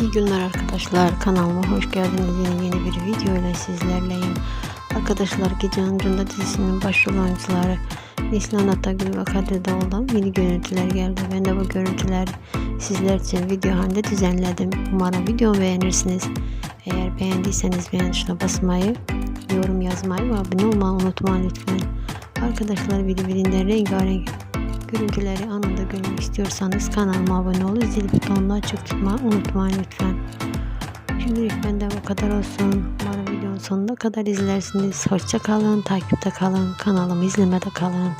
İyi günler arkadaşlar. Kanalıma hoş geldiniz. Yine yeni bir video ile sizlerleyim. Arkadaşlar Gece Amcında dizisinin başrol oyuncuları Neslihan Atagül ve Kadir Doğul'dan yeni görüntüler geldi. Ben de bu görüntüleri sizler için video halinde düzenledim. Umarım videomu beğenirsiniz. Eğer beğendiyseniz beğen tuşuna basmayı, yorum yazmayı ve abone olmayı unutmayın lütfen. Arkadaşlar birbirinden rengarenk görüntüleri anında görmek istiyorsanız kanalıma abone olup zil butonunu açık tutmayı unutmayın lütfen. Şimdilik benden bu kadar olsun. Umarım videonun sonuna kadar izlersiniz. Hoşça kalın, takipte kalın, kanalımı izlemede kalın.